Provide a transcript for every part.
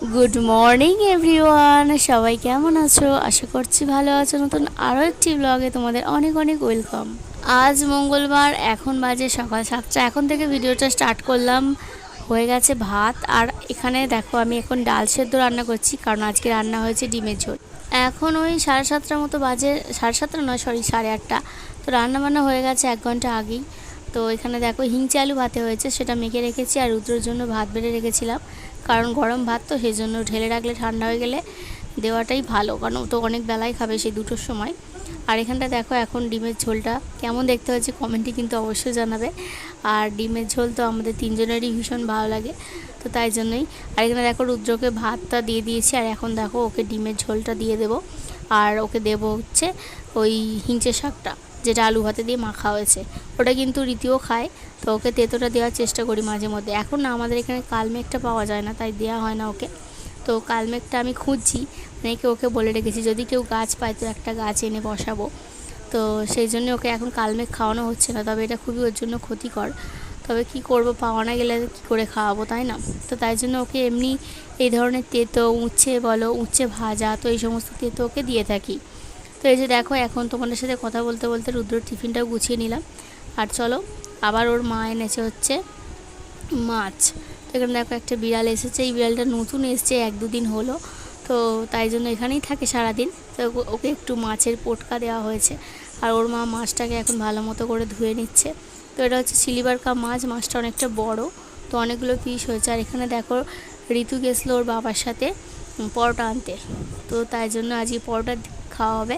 Good morning everyone সবাই কেমন আছো? আশা করছি ভালো আছো। নতুন আরও একটি ব্লগে তোমাদের অনেক অনেক ওয়েলকাম আজ মঙ্গলবার, এখন বাজে সকাল সাতটা। এখন থেকে ভিডিওটা স্টার্ট করলাম। হয়ে গেছে ভাত। আর এখানে দেখো, আমি এখন ডাল সেদ্ধ রান্না করছি, কারণ আজকে রান্না হয়েছে ডিমের ঝোল। এখন ওই সাড়ে সাতটার মতো বাজে, সাড়ে সাতটা নয় সরি সাড়ে আটটা। তো রান্না বান্না হয়ে গেছে এক ঘণ্টা আগেই। তো এখানে দেখো হিংচে আলু ভাতে হয়েছে, সেটা মেখে রেখেছি আর রুদ্রর জন্য ভাত বেড়ে রেখেছিলাম। কারণ গরম ভাত তো সেই জন্য ঢেলে রাখলে ঠান্ডা হয়ে গেলে দেওয়াটাই ভালো, কারণ তো অনেক বেলায় খাবে সেই দুটোর সময়। আর এখানটা দেখো এখন ডিমের ঝোলটা কেমন দেখতে হয়েছে কমেন্টে কিন্তু অবশ্যই জানাবে। আর ডিমের ঝোল তো আমাদের তিনজনেরই ভীষণ ভালো লাগে, তো তাই জন্যই। আর এখানে দেখো রুদ্রকে ভাতটা দিয়ে দিয়েছি, আর এখন দেখো ওকে ডিমের ঝোলটা দিয়ে দেবো। আর ওকে দেবো হচ্ছে ওই হিংচে শাকটা। যেটা আলু ভাতে দিয়ে মাখা হয়েছে ওটা কিন্তু রীতিও খায়, তো ওকে তেতোটা দেওয়ার চেষ্টা করি মাঝে মধ্যে। এখন না, আমাদের এখানে কালমেঘটা পাওয়া যায় না, তাই দেওয়া হয় না ওকে। তো কালমেঘটা আমি খুঁজছি মেয়েকে ওকে বলে রেখেছি, যদি কেউ গাছ পায় তো একটা গাছ এনে বসাবো। তো সেই জন্য ওকে এখন কালমেঘ খাওয়ানো হচ্ছে না, তবে এটা খুবই ওর জন্য ক্ষতিকর। তবে কি করব, পাওয়া না গেলে কী করে খাওয়াবো, তাই না? তো তাই জন্য ওকে এমনি এই ধরনের তেতো, উচ্ছে বলো, উচ্ছে ভাজা, তো এই সমস্ত তেতো ওকে দিয়ে থাকি। তো এই যে দেখো, এখন তোমাদের সাথে কথা বলতে বলতে রুদ্র টিফিনটাও গুছিয়ে নিলাম। আর চলো, আবার ওর মা এনেছে হচ্ছে মাছ। তো এখানে দেখো একটা বিড়াল এসেছে, এই বিড়ালটা নতুন এসছে, এক দুদিন হলো। তো তাই জন্য এখানেই থাকে সারাদিন। তো ওকে একটু মাছের পোটকা দেওয়া হয়েছে। আর ওর মা মাছটাকে এখন ভালো মতো করে ধুয়ে নিচ্ছে। তো এটা হচ্ছে সিলিভার কাপ মাছ, মাছটা অনেকটা বড়। তো অনেকগুলো পিস হয়েছে। আর এখানে দেখো, ঋতু গেছিল ওর বাবার সাথে পরোটা আনতে। তো তাই জন্য আজকে পরোটা খাওয়া হবে।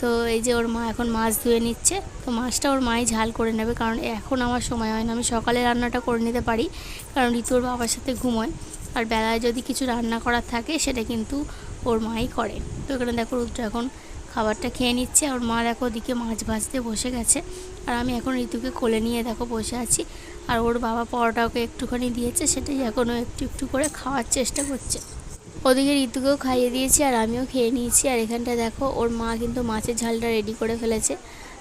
তো এই যে ওর মা এখন মাছ ধুয়ে নিচ্ছে, তো মাছটা ওর মাই ঝাল করে নেবে কারণ এখন আমার সময় হয় না, আমি সকালে রান্নাটা করে নিতে পারি কারণ ঋতু ওর বাবার সাথে ঘুমোয়। আর বেলায় যদি কিছু রান্না করার থাকে সেটা কিন্তু ওর মাই করে। তো এখানে দেখো রুদ্র এখন খাবারটা খেয়ে নিচ্ছে ওর মা দেখো ওদিকে মাছ ভাজতে বসে গেছে। আর আমি এখন ঋতুকে কোলে নিয়ে দেখো বসে আছি। আর ওর বাবা পরোটা ওকে একটুখানি দিয়েছে, সেটাই এখনও একটু একটু করে খাওয়ার চেষ্টা করছে। ওদিকে ঋতুকেও খাইয়ে দিয়েছি আর আমিও খেয়ে নিয়েছি। আর এখানটা দেখো, ওর মা কিন্তু মাছের ঝালটা রেডি করে ফেলেছে।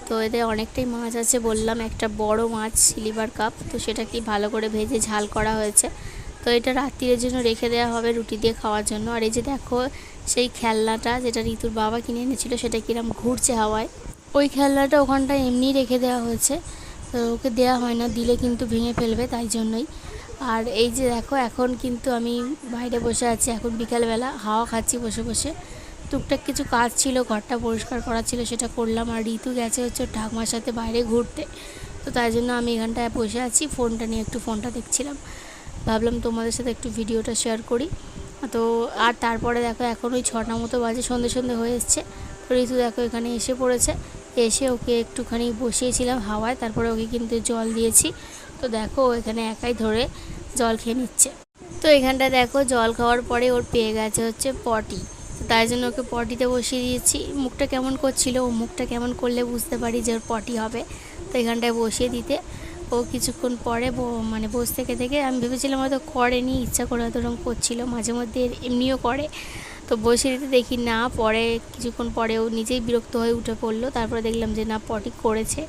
তো এতে অনেকটাই মাছ আছে বললাম, একটা বড় মাছ সিলিভার কাপ তো সেটা কি ভালো করে ভেজে ঝাল করা হয়েছে। তো এটা রাত্রির জন্য রেখে দেওয়া হবে রুটি দিয়ে খাওয়ার জন্য। আর এই যে দেখো, সেই খেলনাটা যেটা ঋতুর বাবা কিনে এনেছিল, সেটা কিরম ঘুরছে হাওয়ায়। ওই খেলনাটা ওখানটায় এমনি রেখে দেওয়া হয়েছে। তো ওকে দেওয়া হয় না, দিলে কিন্তু ভেঙে ফেলবে, তাই জন্যই। আর এই যে দেখো, এখন কিন্তু আমি বাইরে বসে আছি। এখন বিকালবেলা হাওয়া খাচ্ছি বসে বসে। টুকটাক কিছু কাজ ছিল, ঘরটা পরিষ্কার করা ছিল, সেটা করলাম। আর ঋতু গেছে হচ্ছে ঠাকুমার সাথে বাইরে ঘুরতে। তো তাই জন্য আমি এখানটায় বসে আছি, ফোনটা নিয়ে একটু ফোনটা দেখছিলাম। ভাবলাম তোমাদের সাথে একটু ভিডিওটা শেয়ার করি। তো আর তারপরে দেখো, এখন ওই ছটা মতো বাজে, সন্ধে সন্ধে হয়ে এসছে। তো ঋতু দেখো, এখানে এসে পড়েছে। এসে ওকে একটুখানি বসিয়েছিলাম হাওয়ায়, তারপরে ওকে কিন্তু জল দিয়েছি। তো দেখো এখানে একাই ধরে জল খেয়ে নিচ্ছে। তো এখানটা দেখো, জল খাওয়ার পরে ওর পেয়ে গেছে হচ্ছে পটি। তাই জন্য ওকে পটিতে বসিয়ে দিয়েছি। মুখটা কেমন করছিল, ও মুখটা কেমন করলে বুঝতে পারি যে ওর পটি হবে। তো এখানটায় বসিয়ে দিতে। ও কিছুক্ষণ পরে মানে বস থেকে থেকে আমি ভেবেছিলাম হয়তো করেনি, ইচ্ছা করে হয়তো ওরকম করছিল। মাঝে মধ্যে এমনিও করে। তো বসে দিতে দেখি না, পরে কিছুক্ষণ পরে ও নিজেই বিরক্ত হয়ে উঠে পড়ল। তারপরে দেখলাম যে না, পটি করেছে।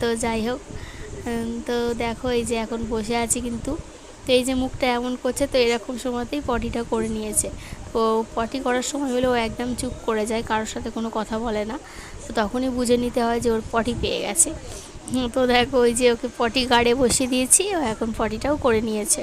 তো যাই হোক তো দেখো এই যে এখন বসে আছি কিন্তু। তো এই যে মুখটা এমন করছে, তো এরকম সময়তেই পটিটা করে নিয়েছে। তো পটি করার সময় হলে ও একদম চুপ করে যায়, কারোর সাথে কোনো কথা বলে না। তো তখনই বুঝে নিতে হয় যে ওর পটি পেয়ে গেছে। তো দেখো ওই যে ওকে পটি গাড়ে বসিয়ে দিয়েছি, ও এখন পটিটাও করে নিয়েছে।